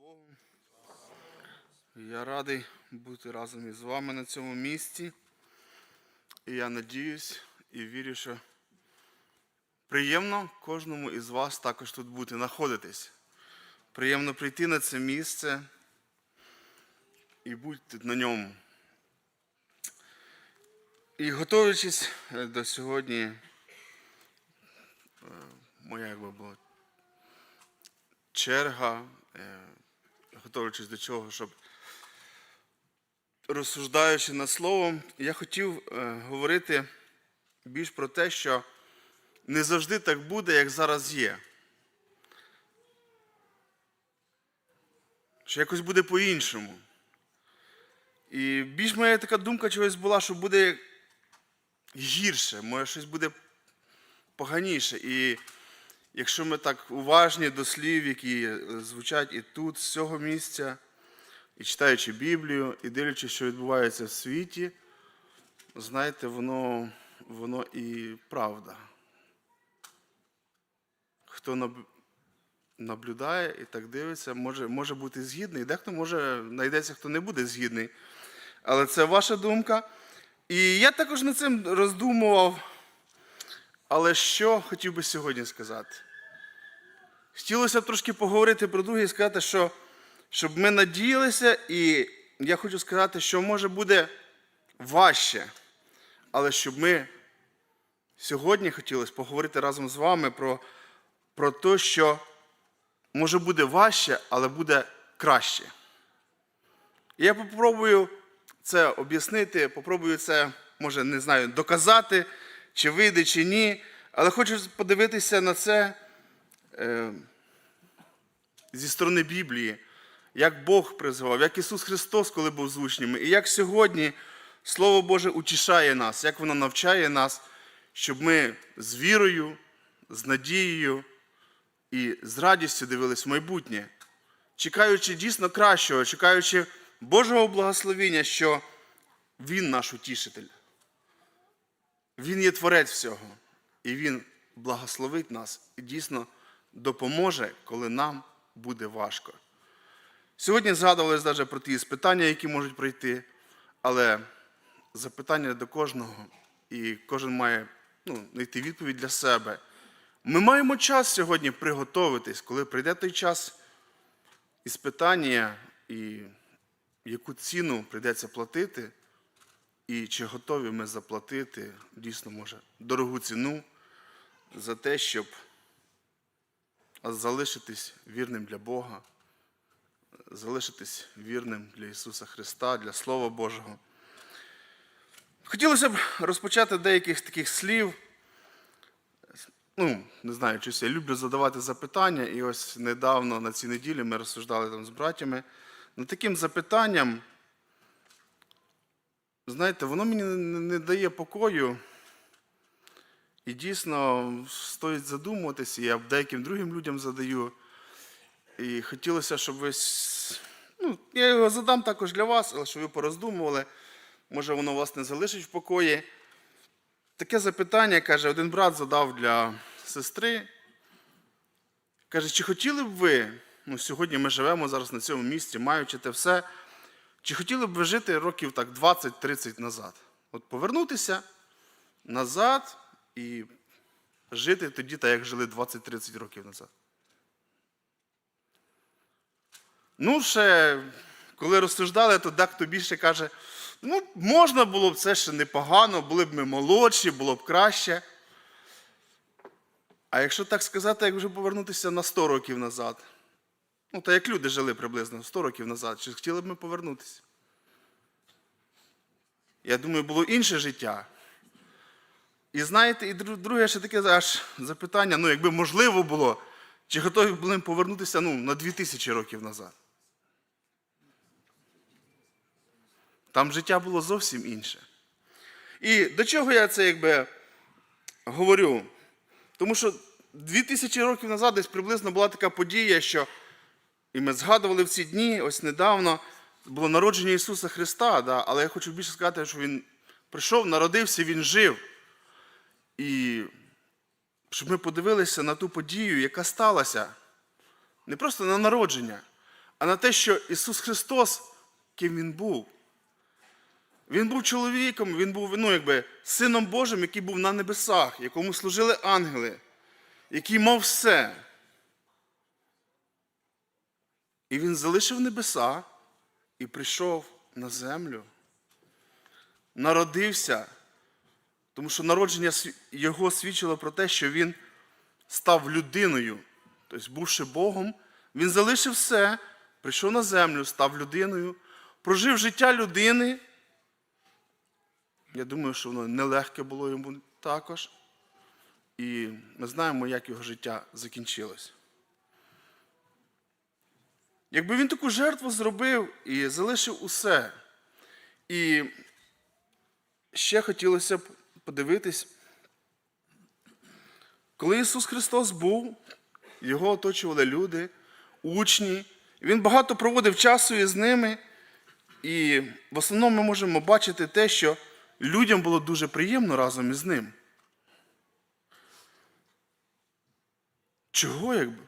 Богу. Я радий бути разом із вами на цьому місці. І я надіюсь і вірю, що приємно кожному із вас також тут бути, знаходитись. Приємно прийти на це місце і бути на ньому. І готуючись е, до сьогодні, е, моя якби була черга, е, готуючись до чого, щоб розсуждаючи над словом, я хотів е, говорити більш про те, що не завжди так буде, як зараз є. Що якось буде по-іншому. І більш моя така думка чогось була, що буде гірше, може щось буде поганіше. І якщо ми так уважні до слів, які е, звучать і тут, з цього місця, і читаючи Біблію, і дивлячись, що відбувається в світі, знаєте, воно, воно і правда. Хто наблюдає і так дивиться, може, може бути згідний, дехто може знайдеться, хто не буде згідний. Але це ваша думка. І я також над цим роздумував. Але що хотів би сьогодні сказати? Хотілося б трошки поговорити про друге і сказати, що щоб ми надіялися, і я хочу сказати, що може буде важче, але щоб ми сьогодні хотілося поговорити разом з вами про, про те, що може буде важче, але буде краще. Я попробую це об'яснити, попробую це, може, не знаю, доказати, чи вийде, чи ні. Але хочу подивитися на це е, зі сторони Біблії, як Бог призвав, як Ісус Христос, коли був з і як сьогодні Слово Боже утішає нас, як воно навчає нас, щоб ми з вірою, з надією і з радістю дивились в майбутнє, чекаючи дійсно кращого, чекаючи Божого благословення, що Він наш утішитель. Він є творець всього. І Він благословить нас і дійсно допоможе, коли нам буде важко. Сьогодні згадувалися навіть про ті спитання, які можуть прийти, але запитання до кожного, і кожен має ну, знайти відповідь для себе. Ми маємо час сьогодні приготуватись, коли прийде той час і спитання, і яку ціну прийдеться платити, і чи готові ми заплатити дійсно може дорогу ціну за те, щоб залишитись вірним для Бога, залишитись вірним для Ісуса Христа, для Слова Божого. Хотілося б розпочати деяких таких слів. Ну, не знаю, щось я люблю задавати запитання, і ось недавно на цій неділі ми розсуждали там з братями над таким запитанням. Знаєте, воно мені не дає покою. І дійсно стоїть задумуватися, я деяким другим людям задаю. І хотілося, щоб ви. Ну, я його задам також для вас, але щоб ви пороздумували. Може, воно вас не залишить в покої. Таке запитання, каже, один брат задав для сестри. Каже, чи хотіли б ви, ну сьогодні ми живемо зараз на цьому місці, маючи те все, чи хотіли б ви жити років так 20-30 назад? От повернутися назад і жити тоді, так як жили 20-30 років назад. Ну, ще, коли розсуждали, то дехто більше каже, ну, можна було б це ще непогано, були б ми молодші, було б краще. А якщо так сказати, як вже повернутися на 100 років назад, ну, то як люди жили приблизно 100 років назад, чи хотіли б ми повернутися? Я думаю, було інше життя. І знаєте, і друге ще таке аж запитання, ну, якби можливо було, чи готові були повернутися ну, на 2000 років назад? Там життя було зовсім інше. І до чого я це якби говорю? Тому що 2000 років назад десь приблизно була така подія, що і ми згадували в ці дні, ось недавно було народження Ісуса Христа, да, але я хочу більше сказати, що Він прийшов, народився, Він жив. І щоб ми подивилися на ту подію, яка сталася. Не просто на народження, а на те, що Ісус Христос, ким Він був. Він був чоловіком, він був ну, якби, сином Божим, який був на небесах, якому служили ангели, який мав все. І він залишив небеса і прийшов на землю, народився, тому що народження його свідчило про те, що він став людиною, тобто, бувши Богом, він залишив все, прийшов на землю, став людиною, прожив життя людини. Я думаю, що воно нелегке було йому також. І ми знаємо, як його життя закінчилось. Якби він таку жертву зробив і залишив усе. І ще хотілося б подивитись, коли Ісус Христос був, його оточували люди, учні, Він багато проводив часу із ними. І в основному ми можемо бачити те, що людям було дуже приємно разом із ним. Чого якби?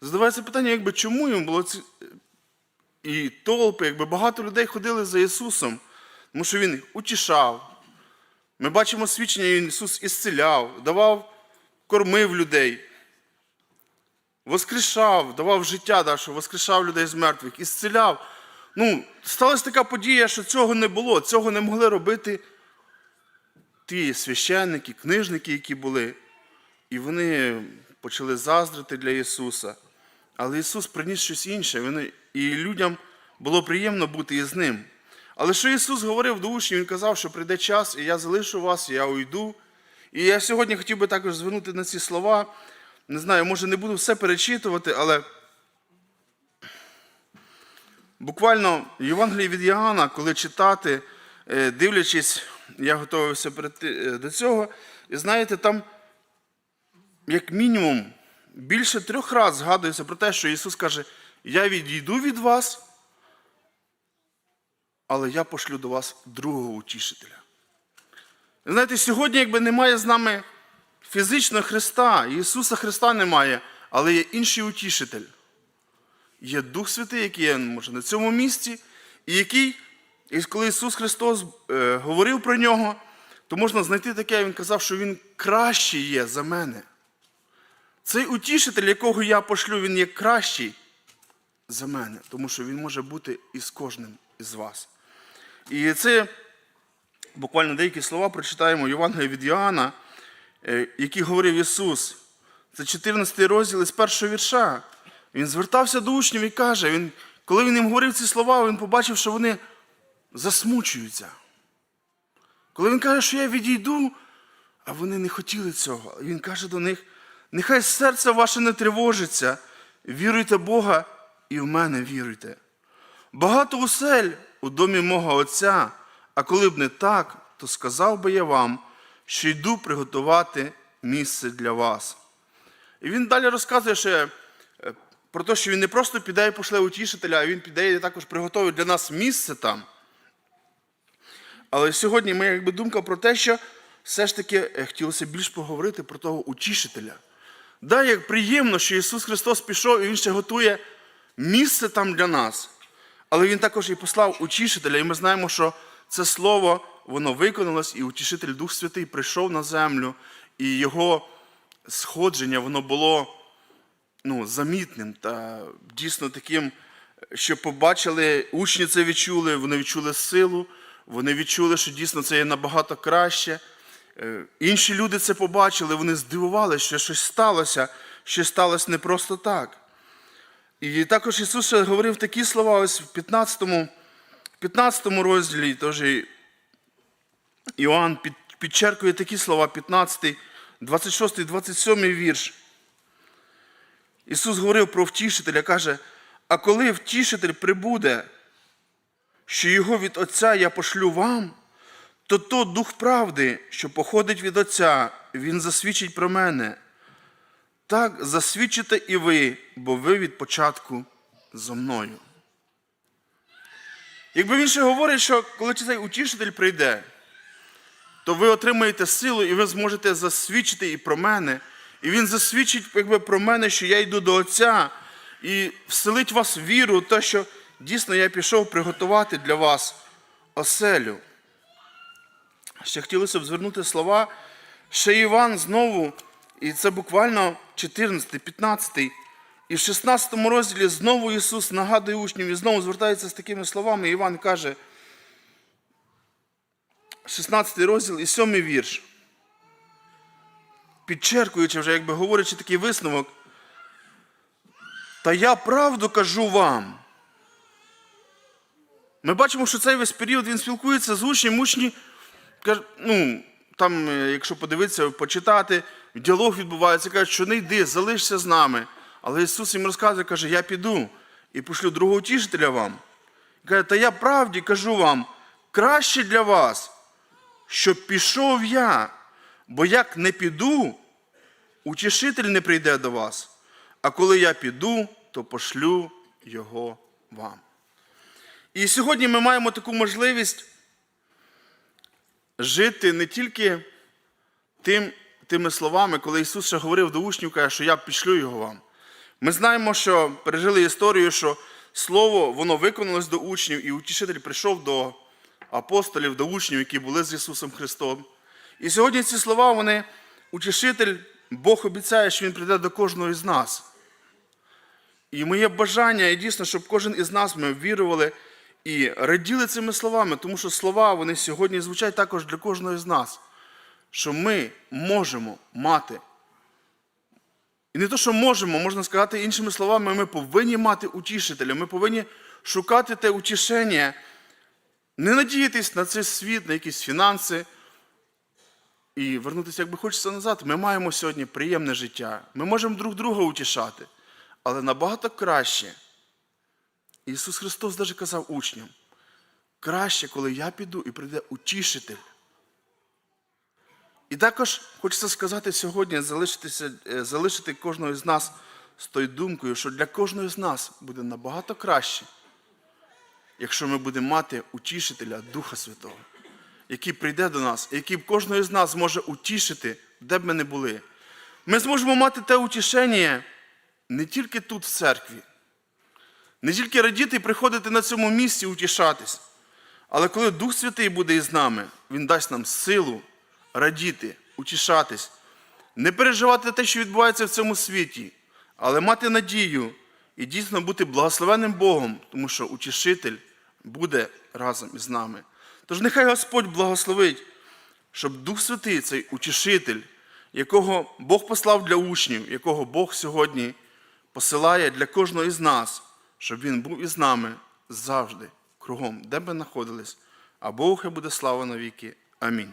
Задавається питання, якби чому йому було ці... і толпи, якби багато людей ходили за Ісусом, тому що Він утішав. Ми бачимо свідчення, Ісус ісцеляв, давав, кормив людей, воскрешав, давав життя, да, що воскрешав людей з мертвих, ісцеляв. Ну, сталася така подія, що цього не було, цього не могли робити ті священники, книжники, які були. І вони почали заздрити для Ісуса. Але Ісус приніс щось інше, і людям було приємно бути із Ним. Але що Ісус говорив до учнів, Він казав, що прийде час, і я залишу вас, і я уйду. І я сьогодні хотів би також звернути на ці слова. Не знаю, може не буду все перечитувати, але буквально в Євангелії від Іоанна, коли читати, е, дивлячись, я готувався е, до цього, і знаєте, там як мінімум, більше трьох разів згадується про те, що Ісус каже: Я відійду від вас, але я пошлю до вас другого утішителя. Знаєте, сьогодні, якби немає з нами фізично Христа, Ісуса Христа немає, але є інший утішитель. Є Дух Святий, який є може, на цьому місці, і який, коли Ісус Христос е, говорив про нього, то можна знайти таке, Він казав, що Він кращий є за мене. Цей утішитель, якого я пошлю, він є кращий за мене, тому що він може бути із кожним із вас. І це буквально деякі слова прочитаємо Євангелія від Іоанна, е, які говорив Ісус. Це 14 розділ із першого вірша. Він звертався до учнів і каже, він, коли він їм говорив ці слова, він побачив, що вони засмучуються. Коли він каже, що я відійду, а вони не хотіли цього. Він каже до них: нехай серце ваше не тривожиться, віруйте Бога і в мене віруйте. Багато осель у домі мого Отця, а коли б не так, то сказав би я вам, що йду приготувати місце для вас. І він далі розказує ще про те, що він не просто піде і пошле утішителя, а він піде і також приготує для нас місце там. Але сьогодні моя якби думка про те, що все ж таки е, хотілося більш поговорити про того утішителя. Да, як приємно, що Ісус Христос пішов і Він ще готує місце там для нас. Але Він також і послав утішителя, і ми знаємо, що це слово воно виконалось, і утішитель Дух Святий прийшов на землю, і його сходження воно було ну, замітним та дійсно таким, що побачили, учні це відчули, вони відчули силу, вони відчули, що дійсно це є набагато краще. Е, Інші люди це побачили, вони здивувалися, що щось сталося, що сталося не просто так. І також Ісус ще говорив такі слова ось в 15, в 15 розділі, теж Іоанн підчеркує такі слова, 15, 26, 27 вірш. Ісус говорив про втішителя, каже, а коли втішитель прибуде, що його від Отця я пошлю вам, то то дух правди, що походить від Отця, Він засвідчить про мене. Так засвідчите і ви, бо ви від початку зо мною. Якби він ще говорить, що коли цей утішитель прийде, то ви отримаєте силу і ви зможете засвідчити і про мене. І він засвідчить якби, про мене, що я йду до Отця. і вселить в вас віру, те, що дійсно я пішов приготувати для вас оселю. Ще хотілося б звернути слова. Ще Іван знову, і це буквально 14, 15. І в 16 розділі знову Ісус нагадує учнів і знову звертається з такими словами. Іван каже, 16 розділ і 7 вірш. Підчеркуючи вже, якби говорячи такий висновок. Та я правду кажу вам. Ми бачимо, що цей весь період він спілкується з учнем, учні ну, там, е, якщо подивитися, почитати, діалог відбувається, кажуть, що не йди, залишся з нами. Але Ісус їм розказує, каже, я піду і пошлю другого утішителя вам. І каже, та я правді кажу вам, краще для вас, щоб пішов я, бо як не піду, утішитель не прийде до вас. А коли я піду, то пошлю його вам. І сьогодні ми маємо таку можливість жити не тільки тим, тими словами, коли Ісус ще говорив до учнів, каже, що я пішлю його вам. Ми знаємо, що пережили історію, що Слово воно виконалось до учнів, і утішитель прийшов до апостолів, до учнів, які були з Ісусом Христом. І сьогодні ці слова, вони, утішитель, Бог обіцяє, що Він прийде до кожного із нас. І моє бажання, і дійсно, щоб кожен із нас ми вірували і раділи цими словами, тому що слова вони сьогодні звучать також для кожного з нас, що ми можемо мати. І не то, що можемо, можна сказати іншими словами, ми повинні мати утішителя, ми повинні шукати те утішення, не надіятись на цей світ, на якісь фінанси. І вернутися, як би хочеться назад, ми маємо сьогодні приємне життя. Ми можемо друг друга утішати, але набагато краще. Ісус Христос навіть казав учням, краще, коли я піду і прийде утішитель. І також хочеться сказати сьогодні, е, залишити кожного з нас з тою думкою, що для кожного з нас буде набагато краще, якщо ми будемо мати утішителя Духа Святого, який прийде до нас, який кожного з нас зможе утішити, де б ми не були. Ми зможемо мати те утішення не тільки тут, в церкві, не тільки радіти і приходити на цьому місці утішатись, але коли Дух Святий буде із нами, Він дасть нам силу радіти, утішатись, не переживати те, що відбувається в цьому світі, але мати надію і дійсно бути благословенним Богом, тому що утішитель буде разом із нами. Тож нехай Господь благословить, щоб Дух Святий, цей утішитель, якого Бог послав для учнів, якого Бог сьогодні посилає для кожного із нас, щоб Він був із нами завжди, кругом, де б ми знаходились. А Богу хай буде слава навіки. Амінь.